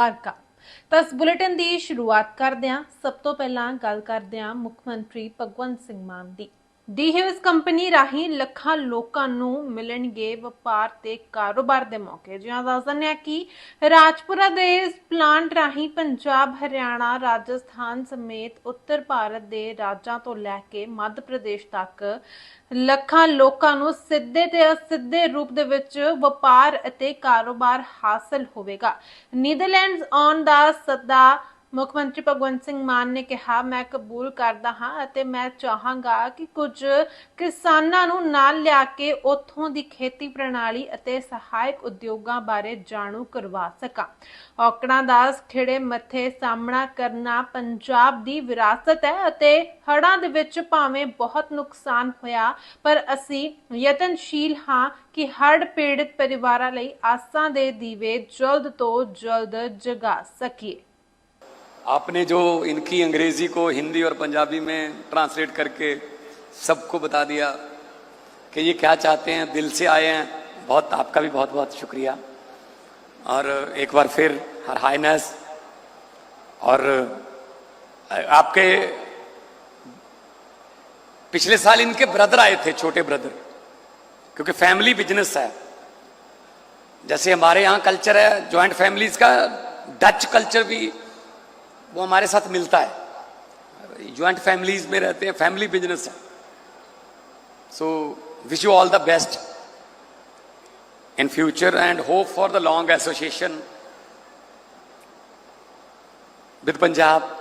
ਵਾਰਕਾ ਤਾਂ ਇਸ ਬੁਲੇਟਿਨ ਦੀ ਸ਼ੁਰੂਆਤ ਕਰਦਿਆਂ ਸਭ ਤੋਂ ਪਹਿਲਾਂ ਗੱਲ ਕਰਦਿਆਂ ਮੁੱਖ ਮੰਤਰੀ ਭਗਵੰਤ ਸਿੰਘ ਮਾਨ ਦੀ। ਡੀ ਕੰਪਨੀ ਰਾਹੀਂ ਲੱਖਾਂ ਲੋਕਾਂ ਨੂੰ ਮਿਲਣਗੇ ਵਪਾਰ ਤੇ ਕਾਰੋਬਾਰ ਦੇ ਮੌਕੇ। ਜਿਹਾਂ ਦੱਸ ਦਿੰਦੇ ਹਾਂ ਕਿ ਰਾਜਪੁਰਾ ਦੇ ਇਸ ਪਲਾਂਟ ਰਾਹੀਂ ਪੰਜਾਬ, ਹਰਿਆਣਾ, ਰਾਜਸਥਾਨ ਸਮੇਤ ਉੱਤਰ ਭਾਰਤ ਦੇ ਰਾਜਾਂ ਤੋਂ ਲੈ ਕੇ ਮੱਧ ਪ੍ਰਦੇਸ਼ ਤੱਕ ਲੱਖਾਂ ਲੋਕਾਂ ਨੂੰ ਸਿੱਧੇ ਤੇ ਅਸਿੱਧੇ ਰੂਪ ਦੇ ਵਿੱਚ ਵਪਾਰ ਅਤੇ ਕਾਰੋਬਾਰ ਹਾਸਲ ਹੋਵੇਗਾ। ਨੀਦਰਲੈਂਡਸ ਆਨ ਦਾ ਸੱਦਾ ਮੁੱਖ ਮੰਤਰੀ ਭਗਵੰਤ ਸਿੰਘ ਮਾਨ ਨੇ ਕਿਹਾ, ਮੈਂ ਕਬੂਲ ਕਰਦਾ ਹਾਂ ਅਤੇ ਮੈਂ ਚਾਹਾਂਗਾ ਕਿ ਕੁਝ ਕਿਸਾਨਾਂ ਨੂੰ ਨਾਲ ਲਿਆ ਕੇ ਉੱਥੋਂ ਦੀ ਖੇਤੀ ਪ੍ਰਣਾਲੀ ਅਤੇ ਸਹਾਇਕ ਉਦਯੋਗਾਂ ਬਾਰੇ ਜਾਣੂ ਕਰਵਾ ਸਕਾਂ। ਔਕੜਾਂ ਦਾ ਖਿੜੇ ਮੱਥੇ ਸਾਹਮਣਾ ਕਰਨਾ ਪੰਜਾਬ ਦੀ ਵਿਰਾਸਤ ਹੈ ਅਤੇ ਹੜਾਂ ਦੇ ਵਿੱਚ ਭਾਵੇਂ ਬਹੁਤ ਨੁਕਸਾਨ ਹੋਇਆ, ਪਰ ਅਸੀਂ ਯਤਨਸ਼ੀਲ ਹਾਂ ਕਿ ਹੜ ਪੀੜਤ ਪਰਿਵਾਰਾਂ ਲਈ ਆਸਾਂ ਦੇ ਦੀਵੇ ਜਲਦ ਤੋਂ ਜਲਦ ਜਗਾ ਸਕੀਏ। आपने जो इनकी अंग्रेज़ी को हिंदी और पंजाबी में ट्रांसलेट करके सबको बता दिया कि ये क्या चाहते हैं, दिल से आए हैं, बहुत, आपका भी बहुत बहुत शुक्रिया। और एक बार फिर, हर हाइनेस। और आपके पिछले साल इनके ब्रदर आए थे, छोटे ब्रदर, क्योंकि फैमिली बिज़नेस है। जैसे हमारे यहाँ कल्चर है ज्वाइंट फैमिलीज़ का डच कल्चर भी वो हमारे साथ मिलता है। ज्वाइंट फैमिलीज़ में रहते हैं फैमिली बिज़नेस है। So wish you all the best in future and hope for the long association with Punjab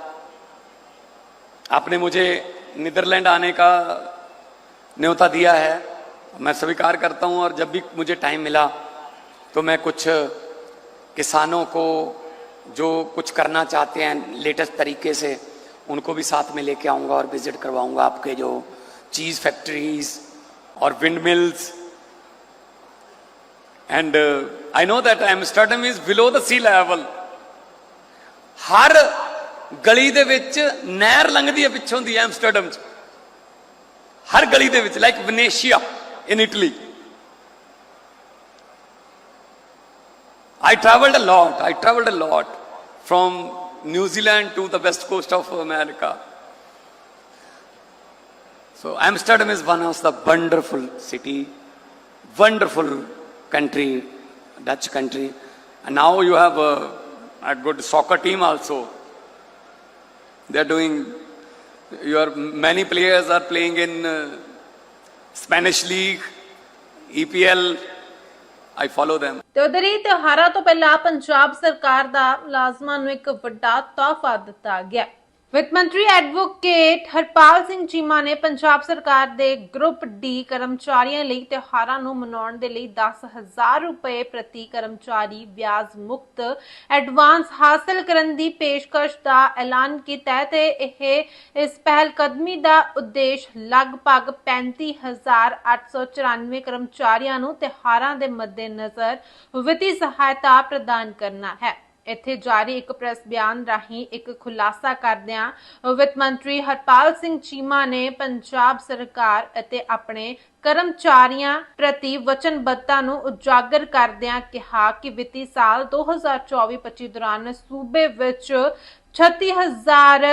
आपने मुझे नीदरलैंड आने का न्योता दिया है। मैं स्वीकार करता हूँ और जब भी मुझे टाइम मिला तो मैं कुछ किसानों को जो कुछ करना चाहते हैं लेटेस्ट तरीके से उनको भी साथ में लेके आऊँगा और विजिट करवाऊँगा आपके जो चीज़ फैक्ट्रीज और wind mills and I know that Amsterdam is below the sea level ਹਰ ਗਲੀ ਦੇ ਵਿੱਚ ਨਹਿਰ ਲੰਘਦੀ ਹੈ ਪਿੱਛੋਂ ਦੀ ਐਮਸਟਰਡਮ ਚ ਹਰ ਗਲੀ ਦੇ ਵਿੱਚ like Venezia in Italy I traveled a lot. I traveled a lot from New Zealand to the west coast of America. So Amsterdam is one of the wonderful city, wonderful country, Dutch country. And now you have a, a good soccer team also. They are doing, your many players are playing in uh, Spanish league, EPL. I follow them. ਤੇ ਉਧਰ ਹੀ ਤਿਉਹਾਰਾਂ ਤੋਂ ਪਹਿਲਾਂ ਪੰਜਾਬ ਸਰਕਾਰ ਦਾ ਮੁਲਾਜ਼ਮਾਂ ਨੂੰ ਇੱਕ ਵੱਡਾ ਤੋਹਫਾ ਦਿੱਤਾ ਗਿਆ ਵਿੱਤ ਮੰਤਰੀ ਐਡਵੋਕੇਟ ਹਰਪਾਲ ਸਿੰਘ ਚੀਮਾ ਨੇ ਪੰਜਾਬ ਸਰਕਾਰ ਦੇ ਗਰੁੱਪ ਡੀ ਕਰਮਚਾਰੀਆਂ ਲਈ ਤਿਉਹਾਰਾਂ ਨੂੰ ਮਨਾਉਣ ਦੇ ਲਈ 10000 ਰੁਪਏ ਪ੍ਰਤੀ ਕਰਮਚਾਰੀ ਵਿਆਜ ਮੁਕਤ ਐਡਵਾਂਸ ਹਾਸਲ ਕਰਨ ਦੀ ਪੇਸ਼ਕਸ਼ ਦਾ ਐਲਾਨ ਕੀਤਾ ਹੈ ਤੇ ਇਹ ਇਸ ਪਹਿਲ ਕਦਮੀ ਦਾ ਉਦੇਸ਼ ਲਗਭਗ 35894 ਕਰਮਚਾਰੀਆਂ ਨੂੰ ਤਿਉਹਾਰਾਂ ਦੇ ਮੱਦੇਨਜ਼ਰ ਵਿੱਤੀ ਸਹਾਇਤਾ ਪ੍ਰਦਾਨ ਕਰਨਾ ਹੈ। ਇੱਥੇ ਜਾਰੀ ਇੱਕ ਪ੍ਰੈਸ ਬਿਆਨ ਰਾਹੀਂ ਇੱਕ ਖੁਲਾਸਾ ਕਰਦਿਆਂ ਵਿੱਤ ਮੰਤਰੀ ਹਰਪਾਲ ਸਿੰਘ ਚੀਮਾ ਨੇ ਪੰਜਾਬ ਸਰਕਾਰ ਅਤੇ ਆਪਣੇ ਕਰਮਚਾਰੀਆਂ ਪ੍ਰਤੀ ਵਚਨਬੱਧਤਾ ਨੂੰ ਉਜਾਗਰ ਕਰਦਿਆਂ ਕਿਹਾ ਕਿ ਵਿੱਤੀ ਸਾਲ 2024-25 ਦੌਰਾਨ ਸੂਬੇ ਵਿੱਚ 36000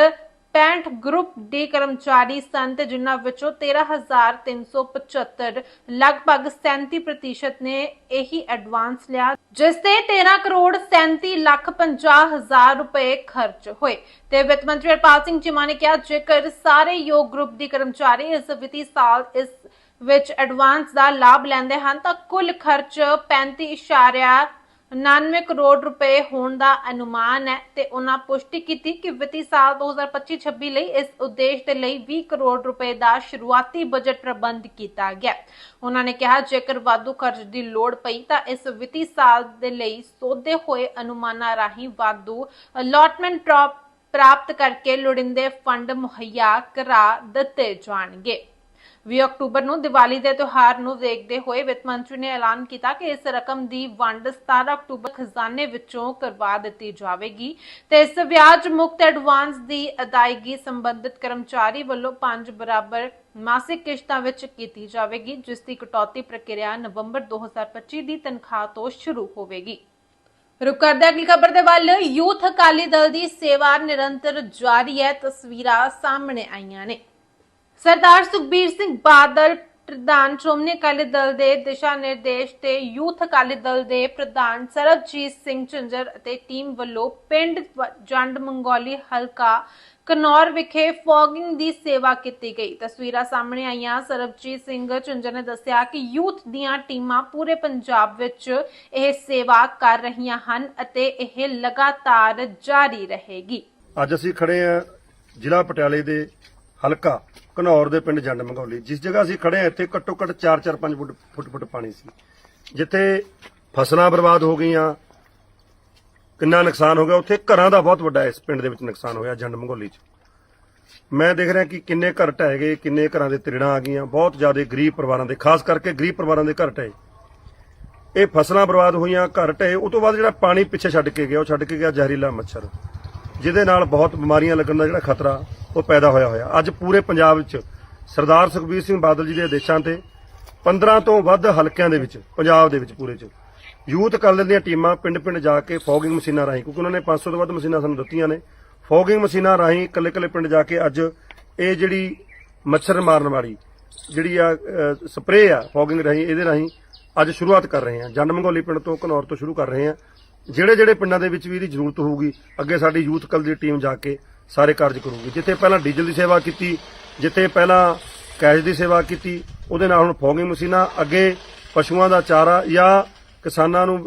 65 ਗਰੁੱਪ ਡੀ ਕਰਮਚਾਰੀ ਸਨ ਤੇ ਜਿਨ੍ਹਾਂ ਵਿੱਚੋਂ 13375 ਲਗਭਗ 37% ਨੇ ਇਹੀ ਐਡਵਾਂਸ ਲਿਆ, ਜਿਸ ਤੇ 13 ਕਰੋੜ 37 ਲੱਖ 50 ਹਜ਼ਾਰ ਰੁਪਏ ਖਰਚ ਹੋਏ। ਤੇ ਵਿੱਤ ਮੰਤਰੀ ਹਰਪਾਲ ਸਿੰਘ ਚੀਮਾ ਨੇ ਕਿਹਾ, ਜੇਕਰ ਸਾਰੇ ਯੋਗ ਗਰੁੱਪ ਦੀ ਕਰਮਚਾਰੀ ਇਸ ਵਿੱਤੀ ਸਾਲ ਇਸ ਵਿੱਚ ਐਡਵਾਂਸ ਦਾ ਲਾਭ ਲੈਂਦੇ ਹਨ, ਤਾਂ ਕੁੱਲ ਖਰਚ 35 99 ਕਰੋੜ ਰੁਪਏ ਹੋਣ ਦਾ ਅਨੁਮਾਨ ਹੈ ਤੇ ਉਹਨਾਂ ਪੁਸ਼ਟੀ ਕੀਤੀ ਕਿ ਵਿੱਤੀ ਸਾਲ 2025-26 ਲਈ ਇਸ ਉਦੇਸ਼ ਦੇ ਲਈ 20 ਕਰੋੜ ਰੁਪਏ ਦਾ ਸ਼ੁਰੂਆਤੀ ਬਜਟ ਪ੍ਰਬੰਧ ਕੀਤਾ ਗਿਆ। ਉਹਨਾਂ ਨੇ ਕਿਹਾ, ਜੇਕਰ ਵਾਧੂ ਖਰਚ ਦੀ ਲੋੜ ਪਈ ਤਾਂ ਇਸ ਵਿੱਤੀ ਸਾਲ ਦੇ ਲਈ ਸੋਧੇ ਹੋਏ ਅਨੁਮਾਨਾਂ ਰਾਹੀਂ ਵਾਧੂ ਅਲਾਟਮੈਂਟ ਪ੍ਰਾਪਤ ਕਰਕੇ ਲੋੜਿੰਦੇ ਫੰਡ ਮੁਹੱਈਆ ਕਰਾ ਦਿੱਤੇ ਜਾਣਗੇ। 20 ਅਕਤੂਬਰ ਨੂੰ ਦੀਵਾਲੀ ਦੇ ਤਿਉਹਾਰ ਨੂੰ ਦੇਖਦੇ ਹੋਏ ਵਿੱਤ ਮੰਤਰੀ ਨੇ ਐਲਾਨ ਕੀਤਾ ਕਿ ਇਸ ਰਕਮ ਦੀ ਵੰਡ 17 ਅਕਤੂਬਰ ਖਜ਼ਾਨੇ ਵਿੱਚੋਂ ਕਰਵਾ ਦਿੱਤੀ ਜਾਵੇਗੀ ਤੇ ਇਸ ਵਿਆਜ ਮੁਕਤ ਐਡਵਾਂਸ ਦੀ ਅਦਾਇਗੀ ਸੰਬੰਧਿਤ ਕਰਮਚਾਰੀ ਵੱਲੋਂ 5 ਬਰਾਬਰ ਮਾਸਿਕ ਕਿਸ਼ਤਾਂ ਵਿੱਚ ਕੀਤੀ ਜਾਵੇਗੀ, ਜਿਸ ਦੀ ਕਟੌਤੀ ਪ੍ਰਕਿਰਿਆ ਨਵੰਬਰ 2025 ਦੀ ਤਨਖਾਹ ਤੋਂ ਸ਼ੁਰੂ ਹੋਵੇਗੀ। ਰੁਕ ਕਰਦੇ ਅਗਲੀ ਖਬਰ ਦੇ ਵੱਲ, ਯੂਥ ਅਕਾਲੀ ਦਲ ਦੀ ਸੇਵਾ ਨਿਰੰਤਰ ਜਾਰੀ ਹੈ, ਤਸਵੀਰਾਂ ਸਾਹਮਣੇ ਆਈਆਂ ਨੇ। ਸਰਦਾਰ ਸੁਖਬੀਰ ਸਿੰਘ ਬਾਦਲ ਪ੍ਰਧਾਨ ਸ਼੍ਰੋਮਣੀ ਅਕਾਲੀ ਦਲ ਦੇ ਦਿਸ਼ਾ ਨਿਰਦੇਸ਼ ਤੇ ਯੂਥ ਅਕਾਲੀ ਦਲ ਦੇ ਪ੍ਰਧਾਨ ਸਰਬਜੀਤ ਸਿੰਘ ਝੰਜਰ ਅਤੇ ਟੀਮ ਵੱਲੋਂ ਪਿੰਡ ਜੰਡ ਮੰਗੋਲੀ ਹਲਕਾ ਕਨੌਰ ਵਿਖੇ ਫੌਗਿੰਗ ਦੀ ਸੇਵਾ ਕੀਤੀ ਗਈ। ਤਸਵੀਰਾਂ ਸਾਹਮਣੇ ਆਈਆਂ। ਸਰਬਜੀਤ ਸਿੰਘ ਝੰਜਰ ਨੇ ਦੱਸਿਆ ਕਿ ਯੂਥ ਦੀਆਂ ਟੀਮਾਂ ਪੂਰੇ ਪੰਜਾਬ ਵਿੱਚ ਇਹ ਸੇਵਾ ਕਰ ਰਹੀਆਂ ਹਨ ਅਤੇ ਇਹ ਲਗਾਤਾਰ ਜਾਰੀ ਰਹੇਗੀ। ਅੱਜ ਅਸੀਂ ਖੜੇ ਆ ਜ਼ਿਲ੍ਹਾ ਪਟਿਆਲੇ ਦੇ ਹਲਕਾ ਘਨੌਰ ਦੇ ਪਿੰਡ ਜੰਡ ਮੰਗੌਲੀ, ਜਿਸ ਜਗ੍ਹਾ ਅਸੀਂ ਖੜੇ ਆ ਇੱਥੇ ਘੱਟੋ ਘੱਟ 4-4 5 ਫੁੱਟ ਫੁੱਟ ਫੁੱਟ ਪਾਣੀ ਸੀ। ਜਿੱਥੇ ਫਸਲਾਂ ਬਰਬਾਦ ਹੋ ਗਈਆਂ, ਕਿੰਨਾ ਨੁਕਸਾਨ ਹੋ ਗਿਆ, ਉੱਥੇ ਘਰਾਂ ਦਾ ਬਹੁਤ ਵੱਡਾ ਇਸ ਪਿੰਡ ਦੇ ਵਿੱਚ ਨੁਕਸਾਨ ਹੋਇਆ ਜੰਡ ਮੰਗੋਲੀ 'ਚ। ਮੈਂ ਦੇਖ ਰਿਹਾ ਕਿ ਕਿੰਨੇ ਘਰ ਢਹਿ ਗਏ, ਕਿੰਨੇ ਘਰਾਂ ਦੇ ਤ੍ਰਿੜਾਂ ਆ ਗਈਆਂ, ਬਹੁਤ ਜ਼ਿਆਦਾ ਗਰੀਬ ਪਰਿਵਾਰਾਂ ਦੇ, ਖਾਸ ਕਰਕੇ ਗਰੀਬ ਪਰਿਵਾਰਾਂ ਦੇ ਘਰ ਢਹਿ। ਇਹ ਫਸਲਾਂ ਬਰਬਾਦ ਹੋਈਆਂ, ਘਰ ਢਏ ਉਹ ਤੋਂ ਬਾਅਦ ਜਿਹੜਾ ਪਾਣੀ ਪਿੱਛੇ ਛੱਡ ਕੇ ਗਿਆ, ਉਹ ਛੱਡ ਕੇ ਗਿਆ ਜ਼ਹਿਰੀਲਾ ਮੱਛਰ। ਜਿਹਦੇ ਨਾਲ ਬਹੁਤ ਬਿਮਾਰੀਆਂ ਲੱਗਣ ਦਾ ਜਿਹੜਾ ਖਤਰਾ, ਉਹ ਪੈਦਾ ਹੋਇਆ ਹੋਇਆ। ਅੱਜ ਪੂਰੇ ਪੰਜਾਬ ਵਿੱਚ ਸਰਦਾਰ ਸੁਖਬੀਰ ਸਿੰਘ ਬਾਦਲ ਜੀ ਦੇ ਆਦੇਸ਼ਾਂ ਤੇ 15 ਤੋਂ ਵੱਧ ਹਲਕਿਆਂ ਦੇ ਵਿੱਚ, ਪੰਜਾਬ ਦੇ ਵਿੱਚ ਪੂਰੇ ਚ। ਯੂਥ ਅਕਾਲੀ ਦਲ ਦੀਆਂ ਟੀਮਾਂ ਪਿੰਡ-ਪਿੰਡ ਜਾ ਕੇ ਫੋਗਿੰਗ ਮਸ਼ੀਨਾਂ ਰਾਹੀਂ, ਕਿਉਂਕਿ ਉਹਨਾਂ ਨੇ 500 ਤੋਂ ਵੱਧ ਮਸ਼ੀਨਾਂ ਸਾਨੂੰ ਦਿੱਤੀਆਂ ਨੇ। ਫੋਗਿੰਗ ਮਸ਼ੀਨਾਂ ਰਾਹੀਂ ਇਕੱਲੇ-ਇਕੱਲੇ ਪਿੰਡ ਜਾ ਕੇ ਅੱਜ ਇਹ ਜਿਹੜੀ ਮੱਛਰ ਮਾਰਨ ਵਾਲੀ ਜਿਹੜੀ ਆ ਸਪਰੇਅ ਆ ਫੋਗਿੰਗ ਰਾਹੀਂ, ਇਹਦੇ ਰਾਹੀਂ ਅੱਜ ਸ਼ੁਰੂਆਤ ਕਰ ਰਹੇ ਹਾਂ। ਜਨ ਮੰਗੋਲੀ ਪਿੰਡ ਤੋਂ ਘਨੌਰ ਤੋਂ ਸ਼ੁਰੂ ਕਰ ਰਹੇ ਹਾਂ। ਜਿਹੜੇ ਜਿਹੜੇ ਪਿੰਡਾਂ ਦੇ ਵਿੱਚ ਵੀ ਇਹਦੀ ਜ਼ਰੂਰਤ ਹੋਊਗੀ, ਅੱਗੇ ਸਾਡੀ ਯੂਥ ਕਲ ਦੀ ਟੀਮ ਜਾ ਕੇ ਸਾਰੇ ਕਾਰਜ ਕਰੂਗੀ। ਜਿੱਥੇ ਪਹਿਲਾਂ ਡੀਜ਼ਲ ਦੀ ਸੇਵਾ ਕੀਤੀ, ਜਿੱਥੇ ਪਹਿਲਾਂ ਕੈਸ਼ ਦੀ ਸੇਵਾ ਕੀਤੀ, ਉਹਦੇ ਨਾਲ ਹੁਣ ਫੋਗਿੰਗ ਮਸ਼ੀਨਾਂ, ਅੱਗੇ ਪਸ਼ੂਆਂ ਦਾ ਚਾਰਾ ਜਾਂ ਕਿਸਾਨਾਂ ਨੂੰ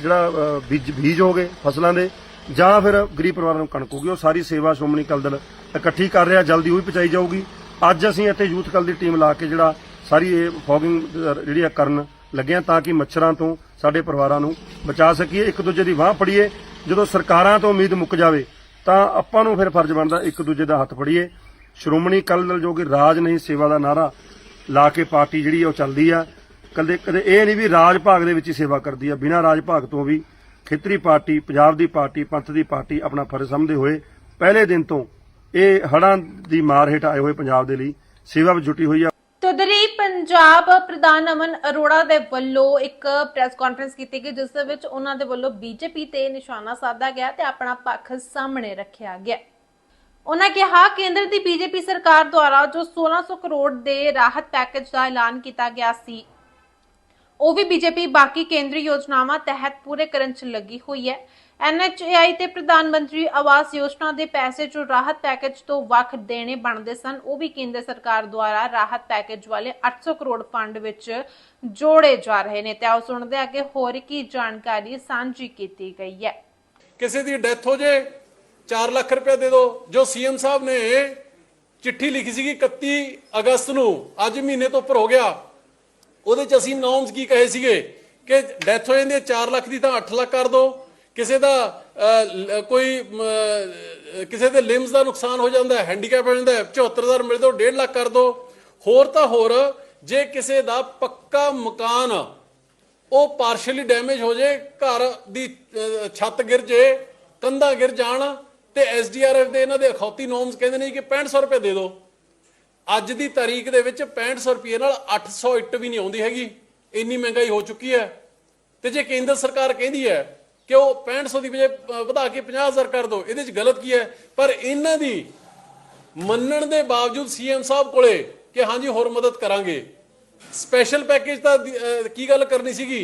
ਜਿਹੜਾ ਬੀਜ ਬੀਜ ਹੋ ਗਏ ਫਸਲਾਂ ਦੇ, ਜਾਂ ਫਿਰ ਗਰੀਬ ਪਰਿਵਾਰਾਂ ਨੂੰ ਕਣਕ ਹੋਗੀ ਉਹ ਸਾਰੀ ਸੇਵਾ ਸ਼੍ਰੋਮਣੀ ਅਕਾਲੀ ਦਲ ਇਕੱਠੀ ਕਰ ਰਿਹਾ, ਜਲਦੀ ਉਹ ਵੀ ਪਹੁੰਚਾਈ ਜਾਊਗੀ। ਅੱਜ ਅਸੀਂ ਇੱਥੇ ਯੂਥ ਕਲ ਦੀ ਟੀਮ ਲਾ ਕੇ ਜਿਹੜਾ ਸਾਰੀ ਇਹ ਫੋਗਿੰਗ ਜਿਹੜੀ ਆ ਕਰਨ ਲੱਗਿਆ ਤਾਂ ਕਿ ਮੱਛਰਾਂ ਤੋਂ ਸਾਡੇ ਪਰਿਵਾਰਾਂ ਨੂੰ ਬਚਾ ਸਕੀਏ, ਇੱਕ ਦੂਜੇ ਦੀ ਬਾਹ ਫੜੀਏ। ਜਦੋਂ ਸਰਕਾਰਾਂ ਤੋਂ ਉਮੀਦ ਮੁੱਕ ਜਾਵੇ, ਤਾਂ ਆਪਾਂ ਨੂੰ ਫਿਰ ਫਰਜ਼ ਬਣਦਾ ਇੱਕ ਦੂਜੇ ਦਾ ਹੱਥ ਫੜੀਏ। ਸ਼੍ਰੋਮਣੀ ਅਕਾਲੀ ਦਲ ਜੋ ਕਿ ਰਾਜ ਨਹੀਂ ਸੇਵਾ ਦਾ ਨਾਰਾ ਲਾ ਕੇ ਪਾਰਟੀ ਜਿਹੜੀ ਉਹ ਚੱਲਦੀ ਆ। ਕਦੇ ਕਦੇ ਇਹ ਨਹੀਂ ਵੀ ਰਾਜ ਭਾਗ ਦੇ ਵਿੱਚ ਹੀ ਸੇਵਾ ਕਰਦੀ ਆ। ਬਿਨਾਂ ਰਾਜ ਭਾਗ ਤੋਂ ਵੀ ਖੇਤਰੀ ਪਾਰਟੀ, ਪੰਜਾਬ ਦੀ ਪਾਰਟੀ, ਪੰਥ ਦੀ ਪਾਰਟੀ ਆਪਣਾ ਫਰਜ਼ ਸਮਝਦੇ ਹੋਏ ਪਹਿਲੇ ਦਿਨ ਤੋਂ ਇਹ ਹੜ੍ਹਾਂ ਦੀ ਮਾਰ ਹੇਠ ਆਏ ਹੋਏ ਪੰਜਾਬ ਦੇ ਲਈ ਸੇਵਾ ਵਿੱਚ ਜੁਟੀ ਹੋਈ ਆ। ਤੁਦਰੀ ਪੰਜਾਬ ਪ੍ਰਧਾਨ ਅਮਨ ਅਰੋੜਾ ਦੇ ਵੱਲੋਂ ਇੱਕ ਪ੍ਰੈਸ ਕਾਨਫਰੰਸ ਕੀਤੀ ਗਈ, ਜਿਸ ਦੇ ਵਿੱਚ ਉਹਨਾਂ ਦੇ ਵੱਲੋਂ ਬੀਜੇਪੀ ਤੇ ਨਿਸ਼ਾਨਾ ਸਾਧਾ ਗਿਆ ਤੇ ਆਪਣਾ ਪੱਖ ਸਾਹਮਣੇ ਰੱਖਿਆ ਗਿਆ। ਉਹਨਾਂ ਕਿਹਾ, ਕੇਂਦਰ ਦੀ ਬੀਜੇਪੀ ਸਰਕਾਰ ਦੁਆਰਾ ਜੋ 1600 ਕਰੋੜ ਦੇ ਰਾਹਤ ਪੈਕੇਜ ਦਾ ਐਲਾਨ ਕੀਤਾ ਗਿਆ ਸੀ, ਉਹ ਵੀ ਬੀਜੇਪੀ ਬਾਕੀ ਕੇਂਦਰੀ ਯੋਜਨਾਵਾਂ ਤਹਿਤ ਪੂਰੇ ਕਰਨ 'ਚ ਲੱਗੀ ਹੋਈ ਹੈ। ਐਨਐਚਏਆਈ ਤੇ ਪ੍ਰਧਾਨ ਮੰਤਰੀ ਆਵਾਸ ਯੋਜਨਾ ਦੇ ਪੈਸੇ ਜੋ ਰਾਹਤ ਪੈਕੇਜ ਤੋਂ ਵੱਖ ਦੇਣੇ ਬਣਦੇ ਸਨ। ਉਹ ਵੀ ਕੇਂਦਰ ਸਰਕਾਰ ਦੁਆਰਾ ਰਾਹਤ ਪੈਕੇਜ ਵਾਲੇ 800 ਕਰੋੜ ਫੰਡ ਵਿੱਚ ਜੋੜੇ ਜਾ ਰਹੇ ਨੇ। ਤੇ ਆਓ ਸੁਣਦੇ ਹਾਂ ਕਿ ਹੋਰ ਕੀ ਜਾਣਕਾਰੀ ਸਾਂਝੀ ਕੀਤੀ ਗਈ ਹੈ। ਕਿਸੇ ਦੀ ਡੈਥ ਹੋ ਜੇ 4 ਲੱਖ ਰੁਪਏ ਦੇ ਦਿਓ ਜੋ ਸੀਐਮ ਸਾਹਿਬ ਨੇ ਚਿੱਠੀ ਲਿਖੀ ਸੀਗੀ 31 ਅਗਸਤ ਨੂੰ, ਅੱਜ ਮਹੀਨੇ ਤੋਂ ਉੱਪਰ ਹੋ ਗਿਆ। ਉਹਦੇ ਚ ਅਸੀਂ ਨੌਮਸ ਕੀ ਕਹੇ ਸੀਗੇ ਕਿ ਡੈਥ ਹੋ ਜਾਂਦੀ ਹੈ 4 ਲੱਖ ਦੀ ਤਾਂ 8 ਲੱਖ ਕਰ ਦਿਓ ਕਿਸੇ ਦਾ ਕੋਈ ਕਿਸੇ ਦੇ ਲਿੰਬਸ ਦਾ ਨੁਕਸਾਨ ਹੋ ਜਾਂਦਾ ਹੈ ਹੈਂਡੀਕੈਪ ਹੋ ਜਾਂਦਾ ਹੈ 74000 ਮਿਲਦੇ ਉਹ 1.5 ਲੱਖ ਕਰ ਦਿਓ ਹੋਰ ਤਾਂ ਹੋਰ, ਜੇ ਕਿਸੇ ਦਾ ਪੱਕਾ ਮਕਾਨ, ਉਹ ਪਾਰਸ਼ਲੀ ਡੈਮੇਜ ਹੋ ਜੇ, ਘਰ ਦੀ ਛੱਤ ਗਿਰ ਜੇ, ਕੰਧਾਂ ਗਿਰ ਜਾਣ, ਤੇ ਐਸਡੀਆਰਐਫ ਦੇ ਇਹਨਾਂ ਦੇ ਅਖੌਤੀ ਨੋਰਮਸ ਕਹਿੰਦੇ ਨੇ ਕਿ 6500 ਰੁਪਏ ਦੇ ਦਿਓ ਅੱਜ ਦੀ ਤਾਰੀਖ ਦੇ ਵਿੱਚ 6500 ਰੁਪਏ ਨਾਲ 800 ਇੱਟ ਵੀ ਨਹੀਂ ਆਉਂਦੀ ਹੈਗੀ, ਇੰਨੀ ਮਹਿੰਗਾਈ ਹੋ ਚੁੱਕੀ ਹੈ। ਤੇ ਜੇ ਕੇਂਦਰ ਸਰਕਾਰ ਕਹਿੰਦੀ ਹੈ ਕਿ ਉਹ 6500 ਦੀ ਵਜੇ ਵਧਾ ਕੇ 50000 ਕਰ ਦਿਓ ਇਹਦੇ ਵਿੱਚ ਗਲਤ ਕੀ ਹੈ? ਪਰ ਇਹਨਾਂ ਦੀ ਮੰਨਣ ਦੇ ਬਾਵਜੂਦ ਸੀਐਮ ਸਾਹਿਬ ਕੋਲੇ ਕਿ ਹਾਂਜੀ, ਹੋਰ ਮਦਦ ਕਰਾਂਗੇ। ਸਪੈਸ਼ਲ ਪੈਕੇਜ ਤਾਂ ਕੀ ਗੱਲ ਕਰਨੀ ਸੀਗੀ?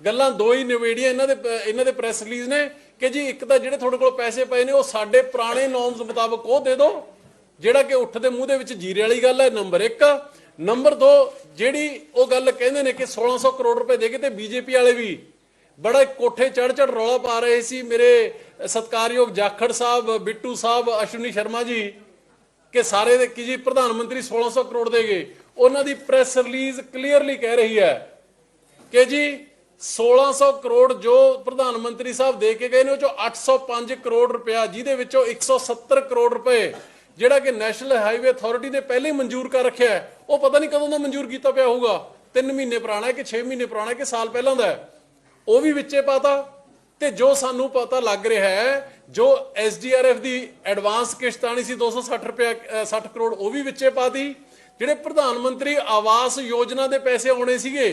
ਗੱਲਾਂ ਦੋ ਹੀ ਨਿਵੇੜੀਆਂ ਇਹਨਾਂ ਦੇ ਇਹਨਾਂ ਦੇ ਪ੍ਰੈਸ ਰਿਲੀਜ਼ ਨੇ ਕਿ ਜੀ ਇੱਕ ਤਾਂ ਜਿਹੜੇ ਤੁਹਾਡੇ ਕੋਲ ਪੈਸੇ ਪਏ ਨੇ, ਉਹ ਸਾਡੇ ਪੁਰਾਣੇ ਨੋਰਮਸ ਮੁਤਾਬਕ ਉਹ ਦੇ ਦਿਓ ਜਿਹੜਾ ਕਿ ਉੱਠ ਦੇ ਮੂੰਹ ਦੇ ਵਿੱਚ ਜੀਰੇ ਵਾਲੀ ਗੱਲ ਹੈ, ਨੰਬਰ 1 ਨੰਬਰ 2 ਜਿਹੜੀ ਉਹ ਗੱਲ ਕਹਿੰਦੇ ਨੇ ਕਿ 1600 ਕਰੋੜ ਰੁਪਏ ਦੇ ਕੇ ਤੇ ਬੀਜੇਪੀ ਵਾਲੇ ਵੀ ਬੜਾ ਕੋਠੇ ਚੜ ਚੜ ਰੌਲਾ ਪਾ ਰਹੇ ਸੀ ਮੇਰੇ ਸਤਕਾਰਯੋਗ ਜਾਖੜ ਸਾਹਿਬ, ਬਿੱਟੂ ਸਾਹਿਬ, ਅਸ਼ਵਨੀ ਸ਼ਰਮਾ ਜੀ, ਕਿ ਸਾਰੇ ਦੇ ਕਿ ਜੀ ਪ੍ਰਧਾਨ ਮੰਤਰੀ 1600 ਕਰੋੜ ਦੇਗੇ ਉਹਨਾਂ ਦੀ ਪ੍ਰੈਸ ਰਿਲੀਜ਼ ਕਲੀਅਰਲੀ ਕਹਿ ਰਹੀ ਹੈ ਕਿ ਜੀ 1600 ਕਰੋੜ ਜੋ ਪ੍ਰਧਾਨ ਮੰਤਰੀ ਸਾਹਿਬ ਦੇ ਕੇ ਗਏ ਨੇ, ਉਹ ਚੋਂ 805 ਕਰੋੜ ਰੁਪਇਆ, ਜਿਹਦੇ ਵਿੱਚੋਂ 170 ਕਰੋੜ ਰੁਪਏ ਜਿਹੜਾ ਕਿ ਨੈਸ਼ਨਲ ਹਾਈਵੇ ਅਥਾਰਟੀ ਨੇ ਪਹਿਲੇ ਮਨਜ਼ੂਰ ਕਰ ਰੱਖਿਆ ਉਹ ਪਤਾ ਨਹੀਂ ਕਦੋਂ ਦਾ ਮਨਜ਼ੂਰ ਕੀਤਾ ਪਿਆ ਹੋਊਗਾ। 3 ਮਹੀਨੇ ਪੁਰਾਣਾ ਹੈ ਕਿ 6 ਮਹੀਨੇ ਪੁਰਾਣਾ ਹੈ ਕਿ ਸਾਲ ਪਹਿਲਾਂ ਦਾ ਹੈ। ਉਹ ਵੀ ਵਿੱਚੇ ਪਾਤਾ ਤੇ ਜੋ ਸਾਨੂੰ ਪਤਾ ਲੱਗ ਰਿਹਾ ਹੈ, ਜੋ ਐਸਡੀਆਰਐਫ ਦੀ ਐਡਵਾਂਸ ਕਿਸ਼ਤ ਆਣੀ ਸੀ 260 ਰੁਪਏ 60 ਕਰੋੜ, ਉਹ ਵੀ ਵਿੱਚੇ ਪਾਤੀ ਜਿਹੜੇ ਪ੍ਰਧਾਨ ਮੰਤਰੀ ਆਵਾਸ ਯੋਜਨਾ ਦੇ ਪੈਸੇ ਆਉਣੇ ਸੀਗੇ,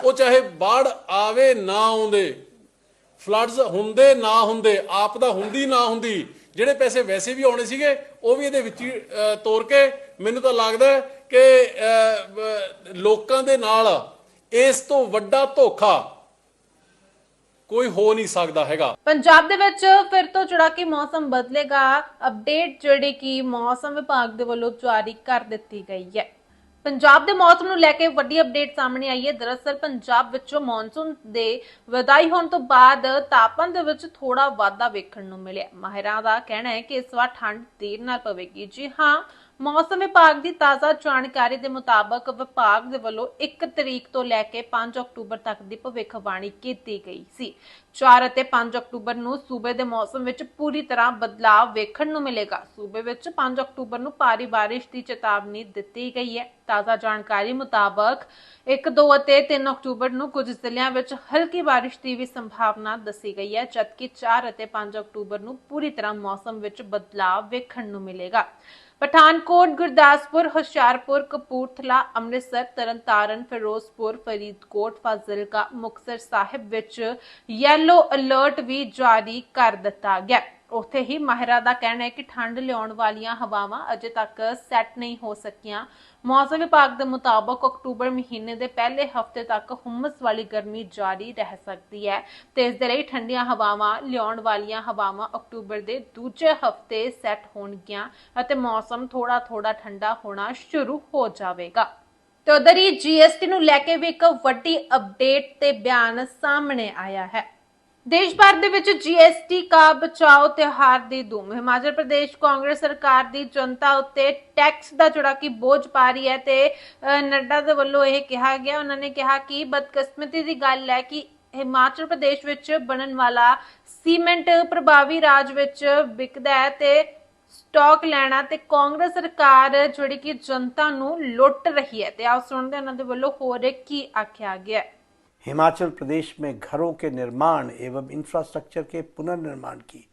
ਉਹ ਚਾਹੇ ਬਾੜ ਆਵੇ, ਨਾ ਆਉਂਦੇ। ਫਲੱਡਸ ਹੁੰਦੇ, ਨਾ ਹੁੰਦੇ, ਆਪ ਦਾ ਹੁੰਦੀ, ਨਾ ਹੁੰਦੀ, ਜਿਹੜੇ ਪੈਸੇ ਵੈਸੇ ਵੀ ਆਉਣੇ ਸੀਗੇ, ਉਹ ਵੀ ਇਹਦੇ ਵਿੱਚ ਹੀ ਤੋਰ ਕੇ ਮੈਨੂੰ ਤਾਂ ਲੱਗਦਾ ਕਿ ਲੋਕਾਂ ਦੇ ਨਾਲ ਇਸ ਤੋਂ ਵੱਡਾ ਧੋਖਾ ਕੋਈ ਹੋ ਨਹੀਂ ਸਕਦਾ ਹੈਗਾ। ਪੰਜਾਬ ਦੇ ਵਿੱਚ ਫਿਰ ਤੋਂ ਚੜਾਕੀ ਮੌਸਮ ਬਦਲੇਗਾ ਅਪਡੇਟ ਜਿਹੜੀ ਕਿ ਮੌਸਮ ਵਿਭਾਗ ਦੇ ਵੱਲੋਂ ਜਾਰੀ ਕਰ ਦਿੱਤੀ ਗਈ ਹੈ। ਪੰਜਾਬ ਦੇ ਮੌਸਮ ਨੂੰ ਲੈ ਕੇ ਵੱਡੀ ਅਪਡੇਟ ਸਾਹਮਣੇ ਆਈ ਹੈ। ਦਰਅਸਲ ਪੰਜਾਬ ਵਿੱਚੋਂ ਮੌਨਸੂਨ ਦੇ ਵਿਦਾਈ ਹੋਣ ਤੋਂ ਬਾਅਦ ਤਾਪਮਾਨ ਦੇ ਵਿੱਚ ਥੋੜਾ ਵਾਧਾ ਵੇਖਣ ਨੂੰ ਮਿਲਿਆ। ਮਾਹਿਰਾਂ ਦਾ ਕਹਿਣਾ ਹੈ ਕਿ ਇਸ ਵਾਰ ਠੰਡ ਦੇਰ ਨਾਲ ਪਵੇਗੀ। ਜੀ ਹਾਂ ਮੌਸਮ ਵਿਭਾਗ ਦੀ ਤਾਜ਼ਾ ਜਾਣਕਾਰੀ ਦੇ ਮੁਤਾਬਕ ਵਿਭਾਗ ਦੇ ਵੱਲੋਂ 1 ਤਰੀਕ ਤੋਂ ਲੈ ਕੇ 5 ਅਕਤੂਬਰ ਤੱਕ ਦੀ ਭਵਿੱਖਬਾਣੀ ਕੀਤੀ ਗਈ ਸੀ। 4 ਅਤੇ 5 ਅਕਤੂਬਰ ਨੂੰ ਸੂਬੇ ਦੇ ਮੌਸਮ ਵਿੱਚ ਪੂਰੀ ਤਰ੍ਹਾਂ ਬਦਲਾਅ ਵੇਖਣ ਨੂੰ ਮਿਲੇਗਾ। ਸੂਬੇ ਵਿੱਚ 5 ਅਕਤੂਬਰ ਨੂੰ ਭਾਰੀ ਬਾਰਿਸ਼ ਦੀ ਚੇਤਾਵਨੀ ਦਿੱਤੀ ਗਈ ਹੈ। ਤਾਜ਼ਾ ਜਾਣਕਾਰੀ ਮੁਤਾਬਕ 1 2 ਅਤੇ 3 ਅਕਤੂਬਰ ਨੂੰ ਕੁਝ ਜ਼ਿਲ੍ਹਿਆਂ ਵਿੱਚ ਹਲਕੀ ਬਾਰਿਸ਼ ਦੀ ਵੀ ਸੰਭਾਵਨਾ ਦੱਸੀ ਗਈ ਹੈ, ਜਦਕਿ 4 ਅਤੇ 5 ਅਕਤੂਬਰ ਨੂੰ ਪੂਰੀ ਤਰ੍ਹਾਂ ਮੌਸਮ ਵਿੱਚ ਬਦਲਾਅ ਵੇਖਣ ਨੂੰ ਮਿਲੇਗਾ। ਪਠਾਨਕੋਟ ਗੁਰਦਾਸਪੁਰ ਹੁਸ਼ਿਆਰਪੁਰ ਕਪੂਰਥਲਾ ਅੰਮ੍ਰਿਤਸਰ ਤਰਨਤਾਰਨ ਫਿਰੋਜ਼ਪੁਰ ਫਰੀਦਕੋਟ ਫਾਜ਼ਿਲਕਾ ਮੁਕਤਸਰ ਸਾਹਿਬ ਵਿੱਚ ਯੈਲੋ ਅਲਰਟ ਵੀ ਜਾਰੀ ਕਰ ਦਿੱਤਾ ਗਿਆ ਉੱਥੇ ਹੀ ਮਾਹਿਰਾ ਦਾ ਕਹਿਣਾ ਹੈ ਕਿ ਠੰਡ ਲਿਆਉਣ ਵਾਲੀਆਂ ਹਵਾਵਾਂ ਅਜੇ ਤੱਕ ਸੈੱਟ ਨਹੀਂ ਹੋ ਸਕੀਆਂ। ਮੌਸਮ ਵਿਭਾਗ ਦੇ ਮੁਤਾਬਕ ਅਕਤੂਬਰ ਮਹੀਨੇ ਦੇ ਪਹਿਲੇ ਹਫ਼ਤੇ ਤੱਕ ਹੁਮਸ ਵਾਲੀ ਗਰਮੀ ਜਾਰੀ ਰਹਿ ਸਕਦੀ ਹੈ ਤੇ ਇਸ ਦੇ ਲਈ ਠੰਡੀਆਂ ਹਵਾਵਾਂ ਲਿਆਉਣ ਵਾਲੀਆਂ ਹਵਾਵਾਂ ਅਕਤੂਬਰ ਦੇ ਦੂਜੇ ਹਫ਼ਤੇ ਸੈੱਟ ਹੋਣਗੀਆਂ ਅਤੇ ਮੌਸਮ ਥੋੜਾ ਥੋੜਾ ਠੰਡਾ ਹੋਣਾ ਸ਼ੁਰੂ ਹੋ ਜਾਵੇਗਾ। ਤੇ ਉਧਰ ਹੀ ਜੀਐਸਟੀ ਨੂੰ ਲੈ ਕੇ ਵੀ ਇੱਕ ਵੱਡੀ ਅਪਡੇਟ ਤੇ ਬਿਆਨ ਸਾਹਮਣੇ ਆਇਆ ਹੈ। ਦੇਸ਼ ਭਰ ਦੇ ਵਿੱਚ ਜੀਐਸਟੀ ਕਾ ਬਚਾਓ ਤਿਉਹਾਰ ਦੀ ਧੂਮ। ਹਿਮਾਚਲ ਪ੍ਰਦੇਸ਼, ਕਾਂਗਰਸ ਸਰਕਾਰ ਦੀ ਜਨਤਾ ਉੱਤੇ ਟੈਕਸ ਦਾ ਜਿਹੜਾ ਕਿ ਬੋਝ ਪਾ ਰਹੀ ਹੈ ਤੇ ਨੱਡਾ ਦੇ ਵੱਲੋਂ ਇਹ ਕਿਹਾ ਗਿਆ। ਉਹਨਾਂ ਨੇ ਕਿਹਾ ਕਿ ਬਦਕਿਸਮਤੀ ਦੀ ਗੱਲ ਹੈ ਕਿ ਹਿਮਾਚਲ ਪ੍ਰਦੇਸ਼ ਵਿੱਚ ਬਣਨ ਵਾਲਾ ਸੀਮੈਂਟ ਪ੍ਰਭਾਵੀ ਰਾਜ ਵਿੱਚ ਵਿਕਦਾ ਹੈ ਤੇ ਸਟਾਕ ਲੈਣਾ ਤੇ ਕਾਂਗਰਸ ਸਰਕਾਰ ਜਿਹੜੀ ਕਿ ਜਨਤਾ ਨੂੰ ਲੁੱਟ ਰਹੀ ਹੈ। ਤੇ ਆਓ ਸੁਣਦੇ ਹਾਂ ਉਹਨਾਂ ਦੇ ਵੱਲੋਂ ਹੋਰ ਕੀ ਆਖਿਆ ਗਿਆ ਹੈ। हिमाचल प्रदेश में घरों के निर्माण एवं इंफ्रास्ट्रक्चर के पुनर्निर्माण की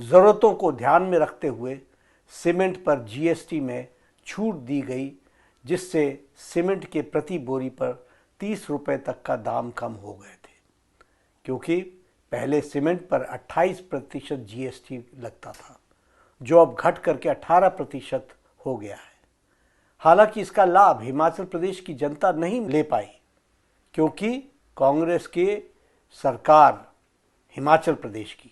ज़रूरतों को ध्यान में रखते हुए सीमेंट पर जीएसटी में छूट दी गई, जिससे सीमेंट के प्रति बोरी पर तीस रुपये तक का दाम कम हो गए थे। क्योंकि पहले सीमेंट पर 28 प्रतिशत जीएसटी लगता था, जो अब घट करके 18 प्रतिशत हो गया है। हालाँकि इसका लाभ हिमाचल प्रदेश की जनता नहीं ले पाई। क्योंकि कांग्रेस की सरकार, हिमाचल प्रदेश की,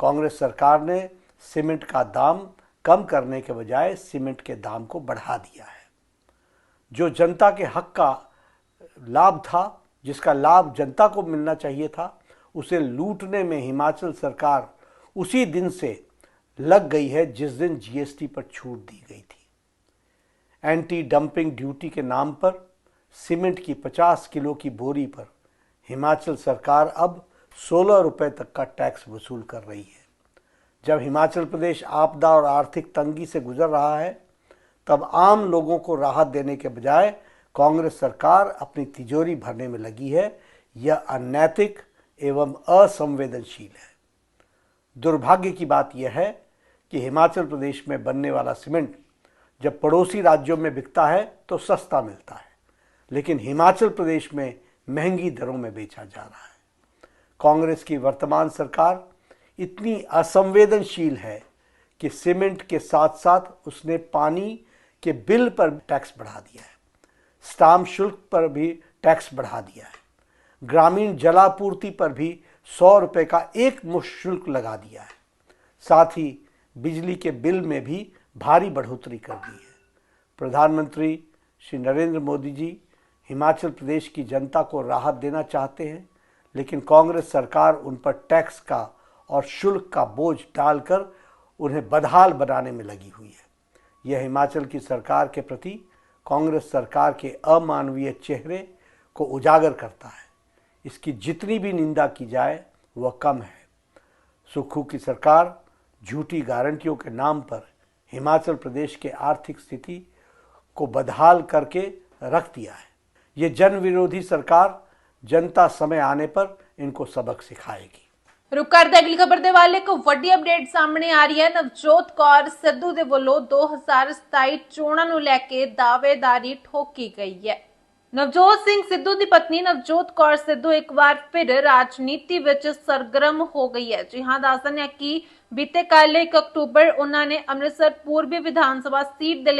कांग्रेस सरकार ने सीमेंट का दाम कम करने के बजाय सीमेंट के दाम को बढ़ा दिया है। जो जनता के हक का लाभ था, जिसका लाभ जनता को मिलना चाहिए था, उसे लूटने में हिमाचल सरकार उसी दिन से लग गई है जिस दिन जीएसटी पर छूट दी गई थी। एंटी डंपिंग ड्यूटी के नाम पर सीमेंट की 50 किलो की बोरी पर। हिमाचल सरकार अब 16 रुपए तक का टैक्स वसूल कर रही है। जब हिमाचल प्रदेश आपदा और आर्थिक तंगी से गुजर रहा है, तब आम लोगों को राहत देने के बजाय कांग्रेस सरकार अपनी तिजोरी भरने में लगी है। यह अनैतिक एवं असंवेदनशील है। दुर्भाग्य की बात यह है कि हिमाचल प्रदेश में बनने वाला सीमेंट जब पड़ोसी राज्यों में बिकता है तो सस्ता मिलता है। लेकिन हिमाचल प्रदेश में महँगी दरों में बेचा जा रहा है। कांग्रेस की वर्तमान सरकार इतनी असंवेदनशील है कि सीमेंट के साथ साथ उसने पानी के बिल पर टैक्स बढ़ा दिया है। स्टाम्प शुल्क पर भी टैक्स बढ़ा दिया है। ग्रामीण जलापूर्ति पर भी सौ रुपये का एक मुश्त शुल्क लगा दिया है। साथ ही बिजली के बिल में भी भारी बढ़ोतरी कर दी है। प्रधानमंत्री श्री नरेंद्र मोदी जी हिमाचल प्रदेश की जनता को राहत देना चाहते हैं, लेकिन कांग्रेस सरकार उन पर टैक्स का और शुल्क का बोझ डालकर उन्हें बदहाल बनाने में लगी हुई है। यह हिमाचल की सरकार के प्रति कांग्रेस सरकार के अमानवीय चेहरे को उजागर करता है। इसकी जितनी भी निंदा की जाए, वह कम है। सुक्खू की सरकार झूठी गारंटियों के नाम पर हिमाचल प्रदेश के आर्थिक स्थिति को बदहाल करके रख दिया है। ये जन विरोधी सरकार जनता समय आने पर इनको सबक सिखाएगी ਰੁਕ ਕਰਦੇ ਅਗਲੀ ਖਬਰ ਦੇ ਵੱਲ ਇੱਕ ਵੱਡੀ ਅਪਡੇਟ ਸਾਹਮਣੇ ਆ ਰਹੀ ਹੈ ਨਵਜੋਤ ਕੌਰ ਸਿੱਧੂ ਦੇ ਵੱਲੋਂ 2027 ਚੋਣਾਂ ਨੂੰ ਲੈ ਕੇ ਦਾਅਵੇਦਾਰੀ ਠੋਕੀ ਗਈ ਹੈ ਨਵਜੋਤ ਸਿੰਘ ਸਿੱਧੂ ਦੀ ਪਤਨੀ ਨਵਜੋਤ ਕੌਰ ਸਿੱਧੂ ਇੱਕ ਵਾਰ ਫਿਰ ਰਾਜਨੀਤੀ ਵਿੱਚ ਸਰਗਰਮ ਹੋ ਗਈ ਹੈ ਜੀ ਹਾਂ ਦੱਸ ਦਿੰਦੇ ਹਾਂ ਕਿ ਬੀਤੇ ਕੱਲ੍ਹ 1 ਅਕਤੂਬਰ ਉਹਨਾਂ ਨੇ ਅੰਮ੍ਰਿਤਸਰ ਪੂਰਬੀ ਵਿਧਾਨ ਸਭਾ ਸੀਟ ਦੇ ਲਈ